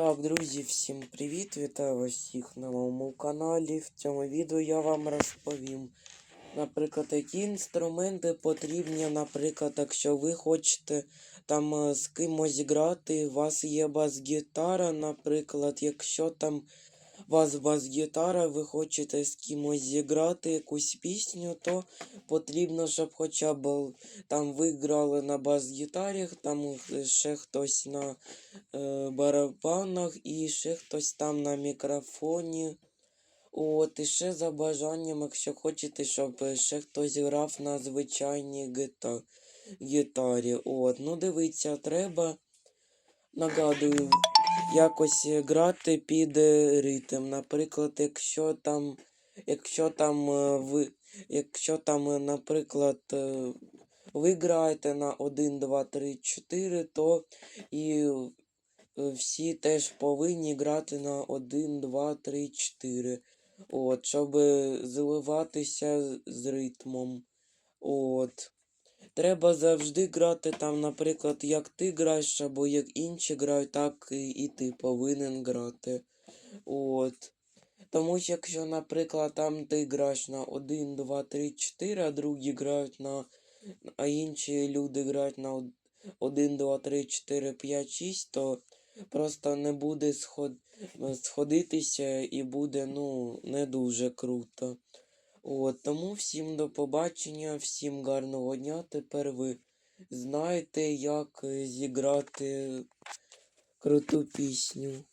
Так, друзі, всім привіт! Вітаю вас всіх на моєму каналі. В цьому відео я вам розповім, наприклад, які інструменти потрібні, наприклад, якщо ви хочете там е, з кимось грати, у вас є бас-гітара, наприклад, якщо там вас бас-гітара, ви хочете з кимось зіграти якусь пісню, то потрібно, щоб хоча б там ви грали на бас-гітарі, там е, ще хтось на е, барабанах і ще хтось там на мікрофоні. От, і ще за бажанням, якщо хочете, щоб е, ще хтось грав на звичайній гіта... гітарі. От, ну дивіться, треба, нагадую, якось грати під е, ритм. Наприклад, якщо там, якщо там е, ви, якщо там, е, наприклад, ви граєте на 1, 2, 3, 4, то і всі теж повинні грати на 1, 2, 3, 4. От, щоб зливатися з ритмом. От. Треба завжди грати там, наприклад, як ти граєш, або як інші грають, так і, ти повинен грати. От. Тому що якщо, наприклад, там ти граєш на 1, 2, 3, 4, а другі грають на. А інші люди грають на 1, 2, 3, 4, 5, 6, то просто не буде сход... сходитися і буде, ну, не дуже круто. От, тому всім до побачення, всім гарного дня. Тепер ви знаєте, як е, зіграти круту пісню.